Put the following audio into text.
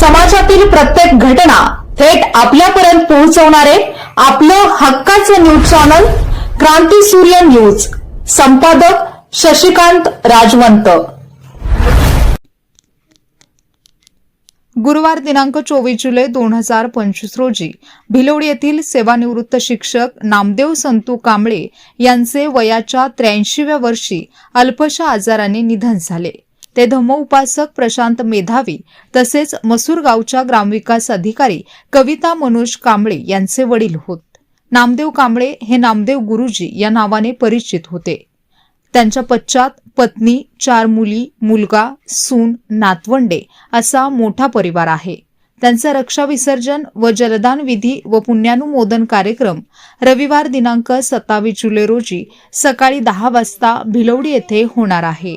समाजातील प्रत्येक घटना थेट आपल्यापर्यंत पोहोचवणारे आपलं हक्काचं न्यूज चॅनल क्रांती सूर्य न्यूज. संपादक शशिकांत राजवंत. गुरुवार दिनांक चोवीस जुलै दोन हजार पंचवीस रोजी भिलोड येथील सेवानिवृत्त शिक्षक नामदेव संतू कांबळे यांचे वयाच्या त्र्याऐंशीव्या वर्षी अल्पशा आजाराने निधन झाले. ते धम्मउपासक प्रशांत मेधावी तसेच मसूर गावच्या ग्रामविकास अधिकारी कविता मनोज कांबळे यांचे वडील होत. नामदेव कांबळे हे नामदेव गुरुजी या नावाने परिचित होते. त्यांच्या पश्चात पत्नी चार मुली मुलगा सून नातवंडे असा मोठा परिवार आहे. त्यांचा रक्षाविसर्जन व जलदान विधी व पुण्यानुमोदन कार्यक्रम रविवार दिनांक सत्तावीस जुलै रोजी सकाळी दहा वाजता भिलवडी येथे होणार आहे.